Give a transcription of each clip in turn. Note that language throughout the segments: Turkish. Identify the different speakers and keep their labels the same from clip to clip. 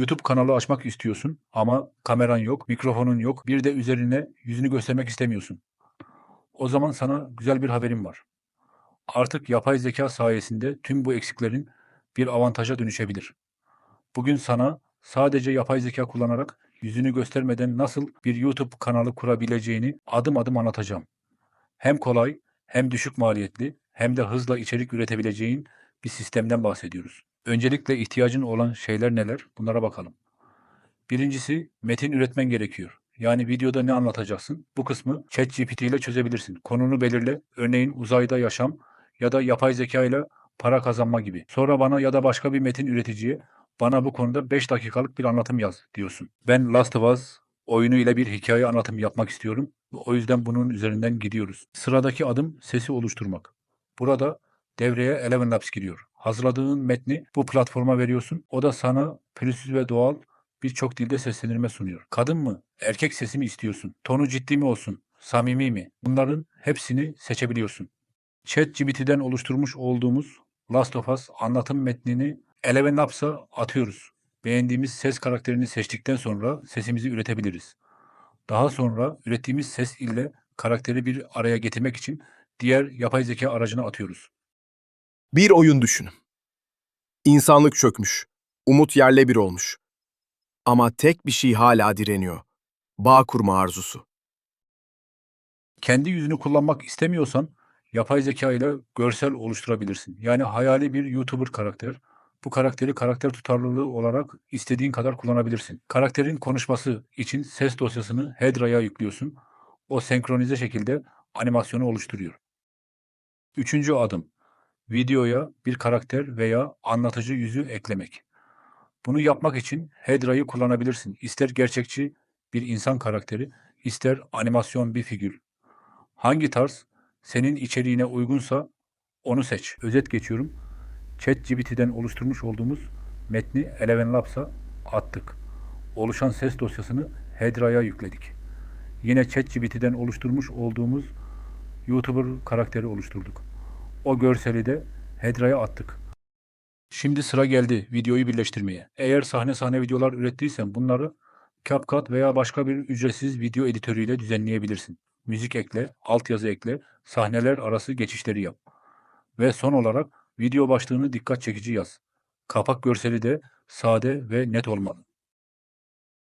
Speaker 1: YouTube kanalı açmak istiyorsun ama kameran yok, mikrofonun yok, bir de üzerine yüzünü göstermek istemiyorsun. O zaman sana güzel bir haberim var. Artık yapay zeka sayesinde tüm bu eksiklerin bir avantaja dönüşebilir. Bugün sana sadece yapay zeka kullanarak yüzünü göstermeden nasıl bir YouTube kanalı kurabileceğini adım adım anlatacağım. Hem kolay, hem düşük maliyetli, hem de hızla içerik üretebileceğin bir sistemden bahsediyoruz. Öncelikle ihtiyacın olan şeyler neler? Bunlara bakalım. Birincisi metin üretmen gerekiyor. Yani videoda ne anlatacaksın? Bu kısmı ChatGPT ile çözebilirsin. Konunu belirle. Örneğin uzayda yaşam ya da yapay zeka ile para kazanma gibi. Sonra bana ya da başka bir metin üreticiye bana bu konuda 5 dakikalık bir anlatım yaz diyorsun. Ben Last of Us oyunu ile bir hikaye anlatım yapmak istiyorum. O yüzden bunun üzerinden gidiyoruz. Sıradaki adım sesi oluşturmak. Burada devreye Eleven Labs giriyor. Hazırladığın metni bu platforma veriyorsun. O da sana pürüzsüz ve doğal birçok dilde seslendirme sunuyor. Kadın mı, erkek sesi mi istiyorsun? Tonu ciddi mi olsun, samimi mi? Bunların hepsini seçebiliyorsun. ChatGPT'den oluşturmuş olduğumuz Last of Us anlatım metnini Eleven Labs'a atıyoruz. Beğendiğimiz ses karakterini seçtikten sonra sesimizi üretebiliriz. Daha sonra ürettiğimiz ses ile karakteri bir araya getirmek için diğer yapay zeka aracına atıyoruz.
Speaker 2: Bir oyun düşünün. İnsanlık çökmüş. Umut yerle bir olmuş. Ama tek bir şey hala direniyor. Bağ kurma arzusu.
Speaker 1: Kendi yüzünü kullanmak istemiyorsan yapay zeka ile görsel oluşturabilirsin. Yani hayali bir YouTuber karakter. Bu karakteri karakter tutarlılığı olarak istediğin kadar kullanabilirsin. Karakterin konuşması için ses dosyasını Hedra'ya yüklüyorsun. O senkronize şekilde animasyonu oluşturuyor. Üçüncü adım. Videoya bir karakter veya anlatıcı yüzü eklemek. Bunu yapmak için Hedra'yı kullanabilirsin. İster gerçekçi bir insan karakteri, ister animasyon bir figür. Hangi tarz senin içeriğine uygunsa onu seç. Özet geçiyorum. ChatGPT'den oluşturmuş olduğumuz metni Eleven Labs'a attık. Oluşan ses dosyasını Hedra'ya yükledik. Yine ChatGPT'den oluşturmuş olduğumuz YouTuber karakteri oluşturduk. O görseli de Hedra'ya attık. Şimdi sıra geldi videoyu birleştirmeye. Eğer sahne sahne videolar ürettiysen bunları CapCut veya başka bir ücretsiz video editörüyle düzenleyebilirsin. Müzik ekle, altyazı ekle, sahneler arası geçişleri yap. Ve son olarak video başlığını dikkat çekici yaz. Kapak görseli de sade ve net olmalı.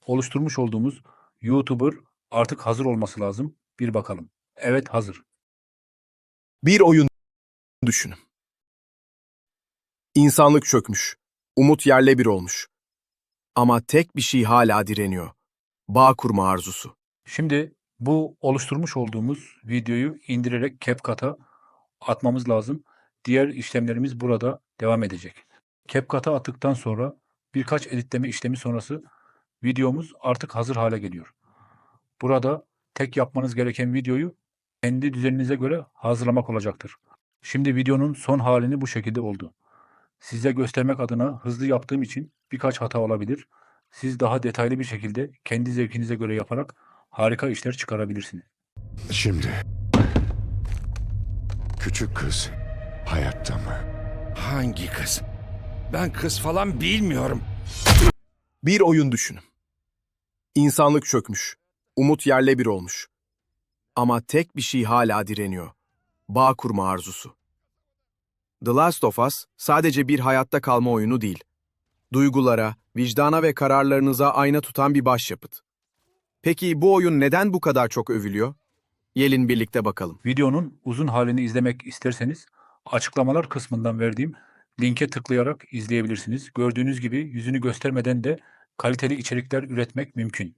Speaker 1: Oluşturmuş olduğumuz YouTuber artık hazır olması lazım. Bir bakalım. Evet hazır.
Speaker 2: Bir oyun düşünün. İnsanlık çökmüş. Umut yerle bir olmuş. Ama tek bir şey hala direniyor. Bağ kurma arzusu.
Speaker 1: Şimdi bu oluşturmuş olduğumuz videoyu indirerek CapCut'a atmamız lazım. Diğer işlemlerimiz burada devam edecek. CapCut'a attıktan sonra birkaç editleme işlemi sonrası videomuz artık hazır hale geliyor. Burada tek yapmanız gereken videoyu kendi düzeninize göre hazırlamak olacaktır. Şimdi videonun son halini bu şekilde oldu. Size göstermek adına hızlı yaptığım için birkaç hata olabilir. Siz daha detaylı bir şekilde kendi zevkinize göre yaparak harika işler çıkarabilirsiniz.
Speaker 3: Şimdi. Küçük kız hayatta mı?
Speaker 4: Hangi kız? Ben kız falan bilmiyorum.
Speaker 2: Bir oyun düşünün. İnsanlık çökmüş. Umut yerle bir olmuş. Ama tek bir şey hala direniyor. Bağ kurma arzusu. The Last of Us sadece bir hayatta kalma oyunu değil. Duygulara, vicdana ve kararlarınıza ayna tutan bir başyapıt. Peki bu oyun neden bu kadar çok övülüyor? Gelin birlikte bakalım.
Speaker 1: Videonun uzun halini izlemek isterseniz açıklamalar kısmından verdiğim linke tıklayarak izleyebilirsiniz. Gördüğünüz gibi yüzünü göstermeden de kaliteli içerikler üretmek mümkün.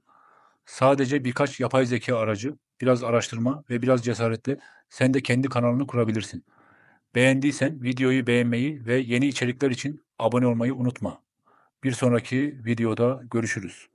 Speaker 1: Sadece birkaç yapay zeka aracı, biraz araştırma ve biraz cesaretle sen de kendi kanalını kurabilirsin. Beğendiysen videoyu beğenmeyi ve yeni içerikler için abone olmayı unutma. Bir sonraki videoda görüşürüz.